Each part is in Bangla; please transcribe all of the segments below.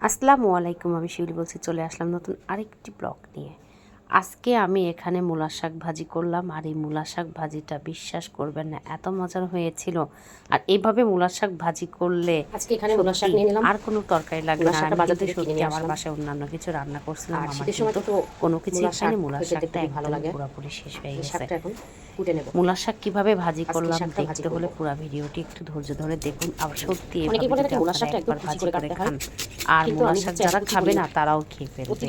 আসসালামু আলাইকুম আমি শিউলি বলছি চলে আসলাম নতুন আরেকটি ব্লগ নিয়ে। আজকে আমি এখানে মূলা শাক ভাজি করলাম আর এই মূলা শাক ভাজিটা বিশ্বাস করবেন না এত মজার হয়েছিল। আর এইভাবে মূলা শাক ভাজি করলে আজকে এখানে মূলা শাক নিয়ে নিলাম। আর কোনো তরকারি লাগবে না। কিন্তু সত্যি আমার বাসায় অন্যান্য কিছু রান্না করছিলাম আর আমার সময় তো কোনো কিছু মূলা শাক মূলা শাকটা ভালো লাগে। পুরোপুরি শেষ হয়ে গেছে। এখন মূলা শাক কীভাবে ভাজি করলাম দেখতে হলে পুরো ভিডিওটি একটু ধৈর্য ধরে দেখুন। আর সত্যি মূলা শাকটা একবার ভাজি করে খান। আর মূলা শাক যারা খাবে না। তারাও খেয়ে ফেলবে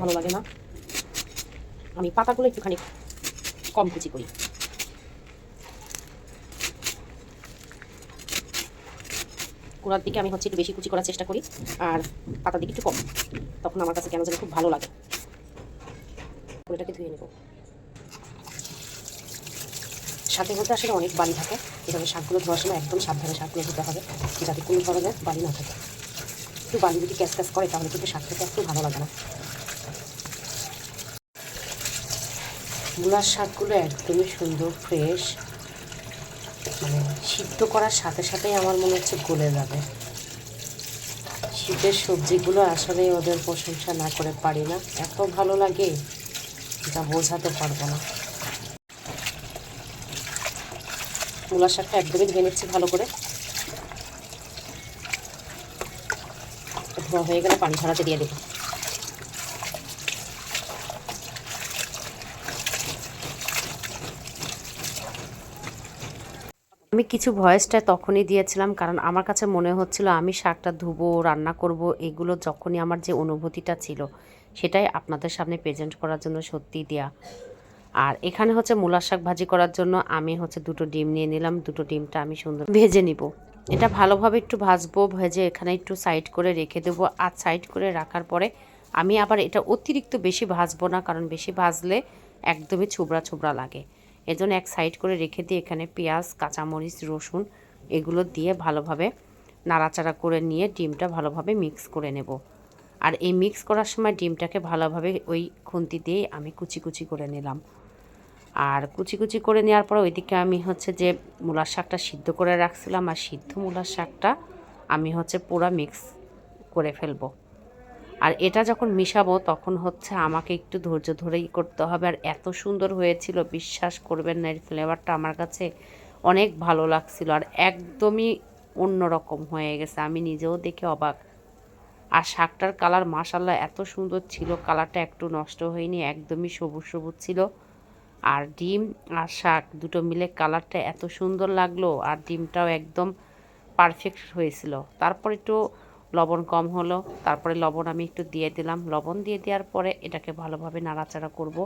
ভালো লাগে না। আমি পাতাগুলো একটুখানি কম কুচি করি। গোড়ার দিকে আমি হচ্ছে একটু বেশি কুচি করার চেষ্টা করি, আর পাতার দিকে একটু কম। তখন আমার কাছে কেন যেন খুব ভালো লাগে। ওইটাকে ধুয়ে নেব। শাকের মধ্যে আসলে অনেক বালি থাকে, এভাবে শাকগুলো ধোয়ার সময় একদম সাবধানে শাকগুলো ধুতে হবে, যাতে কোনো ধরনের বালি না থাকে। একটু বালি যদি ক্যাচ ক্যাচ করে, তাহলে কিন্তু শাক একটু ভালো লাগে না। মূলার শাকগুলো একদমই সুন্দর ফ্রেশ মানে সিদ্ধ করার সাথে সাথেই আমার মনে হচ্ছে গলে যাবে। শীতের সবজিগুলো আসলে ওদের প্রশংসা না করে পারি না। এত ভালো লাগে যা বোঝাতে পারব না। মূলার শাকটা একদমই ধুয়ে নিচ্ছি ভালো করে। ধোয়া হয়ে গেলে পানি ঝরাতে দিয়ে দেবো। আমি কিছু ভয়েসটা তখনই দিয়েছিলাম, কারণ আমার কাছে মনে হচ্ছিল আমি শাকটা ধুবো, রান্না করব, এগুলো যখনই আমার যে অনুভূতিটা ছিল, সেটাই আপনাদের সামনে প্রেজেন্ট করার জন্য সত্যি দেয়া। আর এখানে হচ্ছে মূলার শাক ভাজি করার জন্য আমি হচ্ছে দুটো ডিম নিয়ে নিলাম, দুটো ডিমটা আমি সুন্দর ভেজে নিব। এটা ভালোভাবে একটু ভাজবো, ভেজে এখানে একটু সাইড করে রেখে দেবো, আর সাইড করে রাখার পরে আমি আবার এটা অতিরিক্ত বেশি ভাজবো না, কারণ বেশি ভাজলে একদমই ছুবড়া ছুবড়া লাগে। এজন্য এক সাইড করে রেখে দিয়ে এখানে পেঁয়াজ, কাঁচামরিচ, রসুন এগুলো দিয়ে ভালোভাবে নাড়াচাড়া করে নিয়ে ডিমটা ভালোভাবে মিক্স করে নেব। আর এই মিক্স করার সময় ডিমটাকে ভালোভাবে ওই খুন্তি দিয়ে আমি কুচি কুচি করে নিলাম। আর কুচি কুচি করে নেওয়ার পর ওইদিকে আমি হচ্ছে যে মূলার শাকটা সিদ্ধ করে রাখছিলাম, আর সিদ্ধ মূলার শাকটা আমি হচ্ছে পুরো মিক্স করে ফেলব। আর এটা যখন মিশাবো, তখন হচ্ছে আমাকে একটু ধৈর্য ধরেই করতে হবে। আর এত সুন্দর হয়েছিল, বিশ্বাস করবেন না, এর ফ্লেভারটা আমার কাছে অনেক ভালো লাগছিল। আর একদমই অন্যরকম হয়ে গেছে, আমি নিজেও দেখে অবাক। আর শাকটার কালার মাসাল্লাহ এত সুন্দর ছিল কালারটা একটু নষ্ট হয়নি, একদমই সবুজ সবুজ ছিল। আর ডিম আর শাক দুটো মিলে কালারটা এত সুন্দর লাগল, আর ডিমটাও একদম পারফেক্ট হয়েছিল। তারপর একটু লবণ কম হলো, তারপরে লবণ আমি একটু দিয়ে দিলাম। লবণ দিয়ে দেওয়ার পরে এটাকে ভালোভাবে নাড়াচাড়া করব।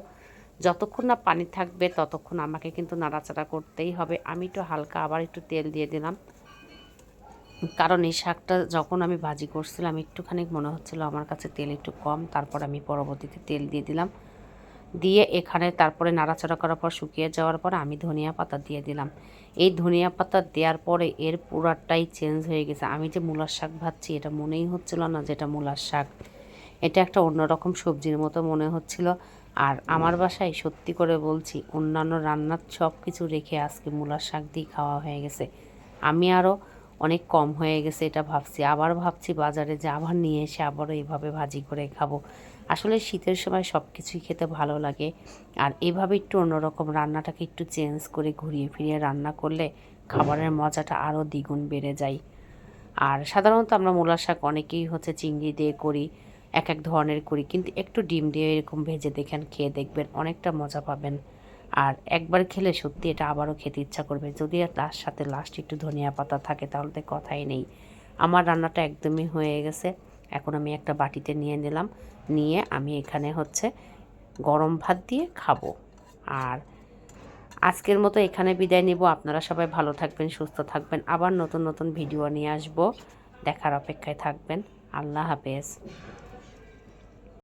যতক্ষণ না পানি থাকবে ততক্ষণ আমাকে কিন্তু নাড়াচাড়া করতেই হবে। আমি একটু হালকা আবার একটু তেল দিয়ে দিলাম। কারণ এই শাকটা যখন আমি ভাজি করছিলাম, একটুখানি মনে হচ্ছিল আমার কাছে তেল একটু কম, তারপর আমি পরবর্তীতে তেল দিয়ে দিলাম। দিয়ে এখানে তারপরে নাড়াচাড়া করার পর শুকিয়ে যাওয়ার পর আমি ধনিয়া পাতা দিয়ে দিলাম। এই ধনিয়া পাতা দেওয়ার পরে এর পুরাটাই চেঞ্জ হয়ে গেছে। আমি যে মূলার শাক ভাজছি, এটা মনেই হচ্ছিল না যেটা মূলার শাক। এটা একটা অন্যরকম সবজির মতো মনে হচ্ছিল। আর আমার বাসায় সত্যি করে বলছি, অন্যান্য রান্নার সব কিছু রেখে আজকে মূলার শাক দিয়ে খাওয়া হয়ে গেছে। আমি আরও অনেক কম হয়ে গেছে এটা ভাবছি। আবার ভাবছি বাজারে যে আবার নিয়ে এসে আবারও এইভাবে ভাজি করে খাব। আসলে শীতের সময় সব কিছুই খেতে ভালো লাগে। আর এভাবে একটু অন্যরকম রান্নাটাকে একটু চেঞ্জ করে ঘুরিয়ে ফিরিয়ে রান্না করলে খাবারের মজাটা আরও দ্বিগুণ বেড়ে যায়। আর সাধারণত আমরা মূলা শাক অনেকেই হচ্ছে চিংড়ি দিয়ে করি এক এক ধরনের করি। কিন্তু একটু ডিম দিয়ে এরকম ভেজে দেখেন, খেয়ে দেখবেন অনেকটা মজা পাবেন। আর একবার খেলে সত্যি এটা আবারও খেতে ইচ্ছা করবে। যদি তার সাথে লাস্ট একটু ধনিয়া পাতা থাকে তাহলে তো কথাই নেই। আমার রান্নাটা একদমই হয়ে গেছে। এখন আমি একটা বাটিতে নিয়ে নিলাম। নিয়ে আমি এখানে হচ্ছে গরম ভাত দিয়ে খাব। আর আজকের মতো এখানে বিদায় নিব। আপনারা সবাই ভালো থাকবেন, সুস্থ থাকবেন। আবার নতুন নতুন ভিডিও নিয়ে আসব। দেখার অপেক্ষায় থাকবেন। আল্লাহ হাফেজ।